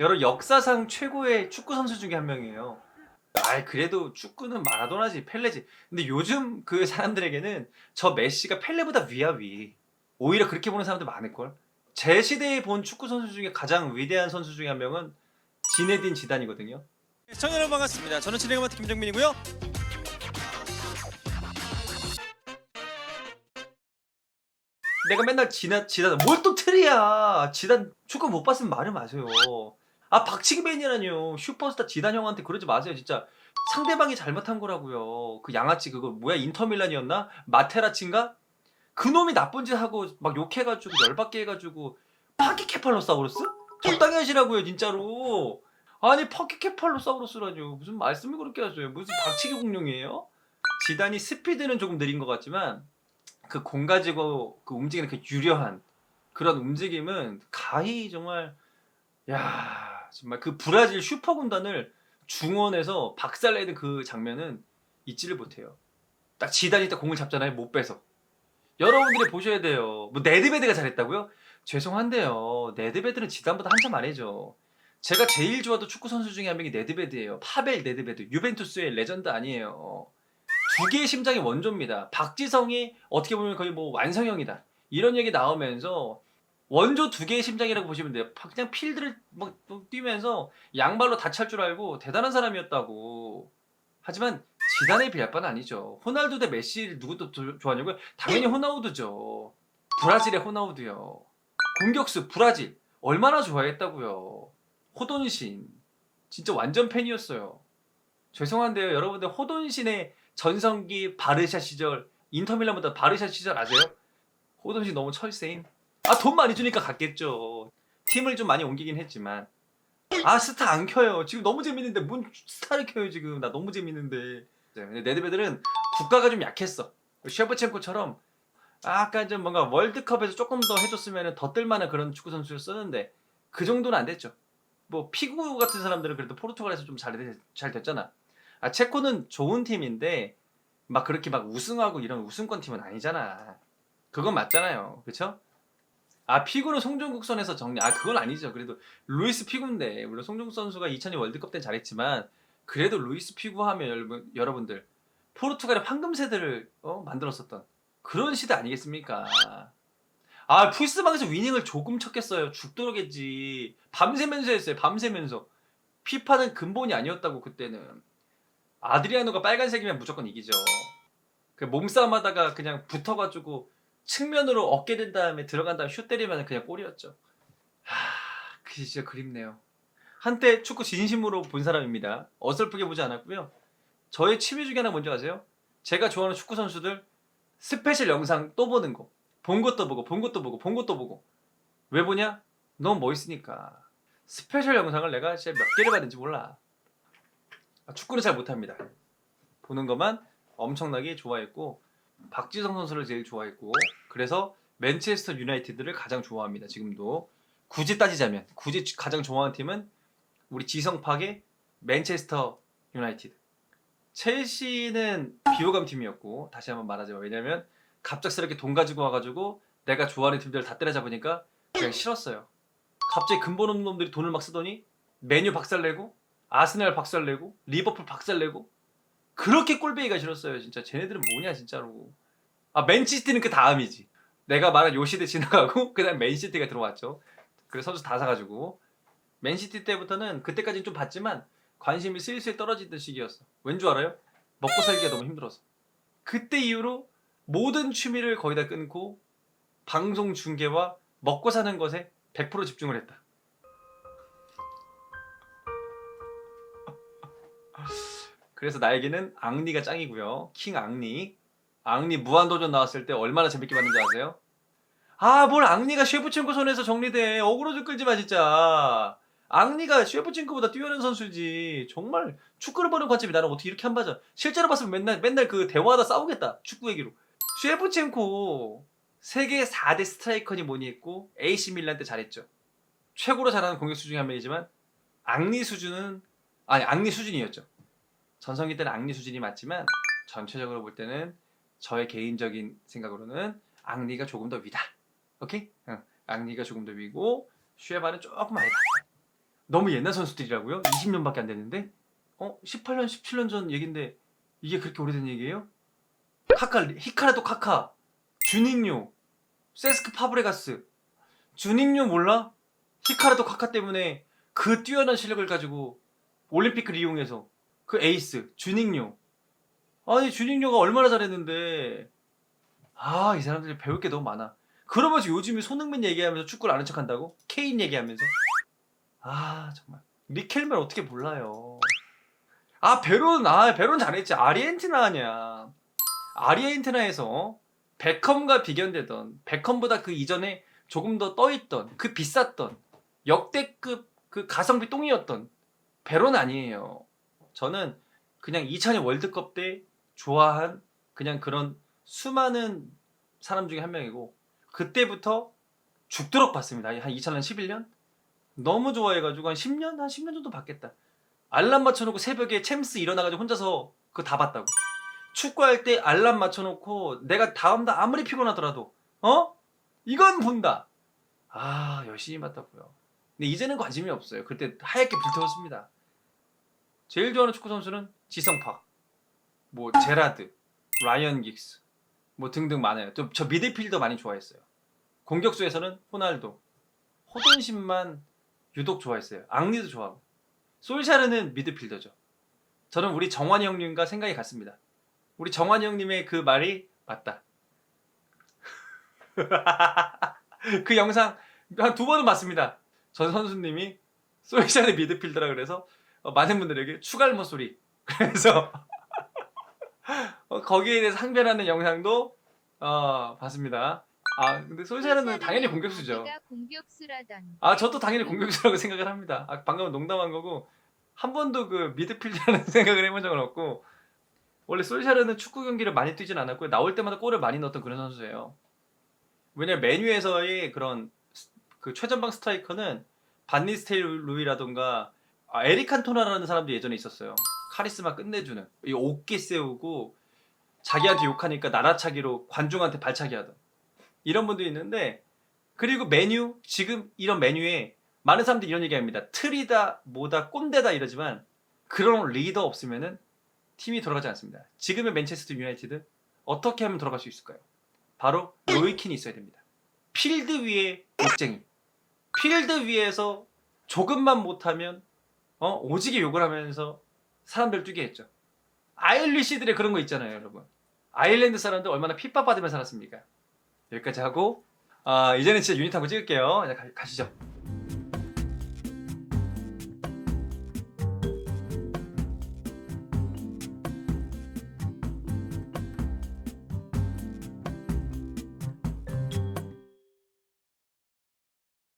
여러 역사상 최고의 축구 선수 중에 한 명이에요. 아, 그래도 축구는 마라도나지, 펠레지. 근데 요즘 그 사람들에게는 저 메시가 펠레보다 위야 위. 오히려 그렇게 보는 사람들 많을 걸. 제 시대에 본 축구 선수 중에 가장 위대한 선수 중에 한 명은 지네딘 지단이거든요. 시청자 여러분 반갑습니다. 저는 진행을 맡은 김정민이고요. 내가 맨날 지나 지단 뭘 또 틀이야. 지단 축구 못 봤으면 말을 마세요. 아 박치기맨이라뇨. 슈퍼스타 지단 형한테 그러지 마세요. 진짜 상대방이 잘못한 거라고요. 그 양아치 그거 뭐야 인터밀란이었나? 마테라치인가? 그 놈이 나쁜 짓 하고 막 욕해가지고 열받게 해가지고 파키케팔로사우루스? 적당히 하시라고요 진짜로. 아니 파키케팔로사우루스라뇨. 무슨 말씀을 그렇게 하세요. 무슨 박치기 공룡이에요? 지단이 스피드는 조금 느린 것 같지만 그 공 가지고 그 움직이는 그 유려한 그런 움직임은 가히 정말 야 정말 그 브라질 슈퍼 군단을 중원에서 박살내는 그 장면은 잊지를 못해요. 딱 지단이 딱 공을 잡잖아요 못 빼서. 여러분들이 보셔야 돼요. 뭐 네드베드가 잘했다고요? 죄송한데요. 네드베드는 지단보다 한참 아래죠. 제가 제일 좋아하던 축구 선수 중에 한 명이 네드베드예요. 파벨 네드베드. 유벤투스의 레전드 아니에요. 두 개의 심장이 원조입니다. 박지성이 어떻게 보면 거의 뭐 완성형이다. 이런 얘기 나오면서 원조 두 개의 심장이라고 보시면 돼요. 그냥 필드를 막 뛰면서 양발로 다 찰 줄 알고 대단한 사람이었다고. 하지만 지단에 비할 바는 아니죠. 호날두 대 메시를 누구 또 조- 좋아하냐고요? 당연히 호나우두죠. 브라질의 호나우두요. 공격수 브라질 얼마나 좋아했다고요. 호돈신 진짜 완전 팬이었어요. 죄송한데요, 여러분들 호돈신의 전성기 바르샤 시절 인터밀란보다 바르샤 시절 아세요? 호돈신 너무 철새임. 아 돈 많이 주니까 갔겠죠. 팀을 좀 많이 옮기긴 했지만 아 스타 안 켜요. 지금 너무 재밌는데 뭔 스타를 켜요 지금 나 너무 재밌는데. 네, 근데 네드베들은 국가가 좀 약했어. 셰프첸코처럼 아까 좀 뭔가 월드컵에서 조금 더 해줬으면 더 뜰만한 그런 축구 선수를 쓰는데 그 정도는 안 됐죠. 뭐 피구 같은 사람들은 그래도 포르투갈에서 좀 잘 잘 됐잖아. 아 체코는 좋은 팀인데 막 그렇게 막 우승하고 이런 우승권 팀은 아니잖아. 그건 맞잖아요. 그쵸? 아 피구는 송종국 선에서 정리. 아 그건 아니죠. 그래도 루이스 피구인데 물론 송종국 선수가 2002 월드컵 때는 잘했지만 그래도 루이스 피구 하면 여러분 여러분들 포르투갈의 황금 세대를 어, 만들었었던 그런 시대 아니겠습니까? 아 풀스방에서 위닝을 조금 쳤겠어요. 죽도록 했지. 밤새면서 했어요. 밤새면서. 피파는 근본이 아니었다고 그때는. 아드리아노가 빨간색이면 무조건 이기죠. 그 몸싸움 하다가 그냥 붙어가지고 측면으로 어깨 된 다음에 들어간 다음에 슛 때리면 그냥 골이었죠. 하, 그 진짜 그립네요. 한때 축구 진심으로 본 사람입니다. 어설프게 보지 않았고요. 저의 취미 중에 하나 뭔지 아세요? 제가 좋아하는 축구 선수들 스페셜 영상 또 보는 거. 본 것도 보고, 본 것도 보고, 본 것도 보고. 왜 보냐? 너무 멋있으니까. 스페셜 영상을 내가 진짜 몇 개를 봤는지 몰라. 아, 축구는 잘 못합니다. 보는 것만 엄청나게 좋아했고 박지성 선수를 제일 좋아했고 그래서 맨체스터 유나이티드를 가장 좋아합니다. 지금도 굳이 따지자면 굳이 가장 좋아하는 팀은 우리 지성팍의 맨체스터 유나이티드. 첼시는 비호감 팀이었고 다시 한번 말하자면 왜냐면 갑작스럽게 돈 가지고 와가지고 내가 좋아하는 팀들 다 때려잡으니까 그냥 싫었어요. 갑자기 근본 없는 놈들이 돈을 막 쓰더니 메뉴 박살내고 아스날 박살내고 리버풀 박살내고 그렇게 꼴배기가 싫었어요 진짜. 쟤네들은 뭐냐 진짜로. 아 맨시티는 그 다음이지. 내가 말한 요 시대 지나가고 그 다음 맨시티가 들어왔죠. 그래서 선수 다 사가지고. 맨시티 때부터는 그때까지는 좀 봤지만 관심이 슬슬 떨어지던 시기였어. 왠 줄 알아요? 먹고 살기가 너무 힘들어서. 그때 이후로 모든 취미를 거의 다 끊고 방송 중계와 먹고 사는 것에 100% 집중을 했다 그래서 나에게는 앙리가 짱이고요. 킹 앙리. 앙리 무한도전 나왔을 때 얼마나 재밌게 봤는지 아세요? 아, 뭘 앙리가 쉐프첸코 손에서 정리돼. 어그로 좀 끌지 마, 진짜. 앙리가 쉐프첸코보다 뛰어난 선수지. 정말 축구를 보는 관점이 나는 어떻게 이렇게 한 바죠. 실제로 봤으면 맨날, 맨날 그 대화하다 싸우겠다. 축구 얘기로. 쉐프첸코. 세계 4대 스트라이커니 뭐니 했고, AC 밀란 때 잘했죠. 최고로 잘하는 공격수 중에 한 명이지만, 앙리 수준은, 아니, 앙리 수준이었죠. 전성기 때는 앙리 수준이 맞지만 전체적으로 볼 때는 저의 개인적인 생각으로는 앙리가 조금 더 위다. 오케이? 응. 앙리가 조금 더 위고 슈에바는 조금 아니다. 너무 옛날 선수들이라고요? 20년밖에 안 됐는데? 어? 18년, 17년 전 얘긴데 이게 그렇게 오래된 얘기예요? 카카, 히카라도 카카, 주닝요, 세스크 파브레가스, 주닝요 몰라? 히카라도 카카 때문에 그 뛰어난 실력을 가지고 올림픽을 이용해서 그 에이스 주닝요 아니 주닝요가 얼마나 잘했는데. 아 이 사람들이 배울 게 너무 많아. 그러면서 요즘에 손흥민 얘기하면서 축구를 아는 척한다고? 케인 얘기하면서? 아 정말. 리켈mer 어떻게 몰라요? 아 베론 아 베론 잘했지. 아르헨티나 아니야. 아르헨티나에서 베컴과 비견되던 베컴보다 그 이전에 조금 더 떠있던 그 비쌌던 역대급 그 가성비 똥이었던 베론 아니에요 저는 그냥 2002년 월드컵 때 좋아한 그냥 그런 수많은 사람 중에 한 명이고 그때부터 죽도록 봤습니다. 한 2000년 11년 너무 좋아해가지고 한 10년 한 10년 정도 봤겠다. 알람 맞춰놓고 새벽에 챔스 일어나가지고 혼자서 그거 다 봤다고. 축구할 때 알람 맞춰놓고 내가 다음 날 아무리 피곤하더라도 어 이건 본다. 아 열심히 봤다고요. 근데 이제는 관심이 없어요. 그때 하얗게 불태웠습니다. 제일 좋아하는 축구 선수는 지성팍, 뭐 제라드, 라이언 긱스, 뭐 등등 많아요. 또 저 미드필더 많이 좋아했어요. 공격수에서는 호날두, 호돈신만 유독 좋아했어요. 앙리도 좋아하고. 솔샤르는 미드필더죠. 저는 우리 정환이 형님과 생각이 같습니다. 우리 정환이 형님의 그 말이 맞다. 그 영상 한 두 번은 봤습니다. 전 선수님이 솔샤르 미드필더라 그래서 어, 많은 분들에게 추갈모 소리. 그래서 어, 거기에 대해서 항변하는 영상도 어, 봤습니다. 아 근데 솔샤르는 당연히 공격수죠. 아 저도 당연히 공격수라고 생각을 합니다. 아, 방금은 농담한 거고 한 번도 그 미드필더라는 생각을 해본 적은 없고 원래 솔샤르는 축구 경기를 많이 뛰진 않았고요. 나올 때마다 골을 많이 넣었던 그런 선수예요. 왜냐면 메뉴에서의 그런 스- 그 최전방 스트라이커는 반니스테일 루이라던가 아, 에릭 칸토나라는 사람도 예전에 있었어요. 카리스마 끝내주는 이 옷기 세우고 자기한테 욕하니까 나라차기로 관중한테 발차기 하던 이런 분도 있는데 그리고 메뉴 지금 이런 메뉴에 많은 사람들이 이런 얘기합니다. 틀이다 뭐다 꼰대다 이러지만 그런 리더 없으면은 팀이 돌아가지 않습니다. 지금의 맨체스터 유나이티드 어떻게 하면 돌아갈 수 있을까요? 바로 로이킨이 있어야 됩니다. 필드 위에 욕쟁이. 필드 위에서 조금만 못하면 어 오지게 욕을 하면서 사람들 뛰게 했죠. 아일리시들의 그런 거 있잖아요, 여러분. 아일랜드 사람들 얼마나 핍박받으며 살았습니까? 여기까지 하고 아 이제는 진짜 유닛 한번 찍을게요. 가, 가시죠.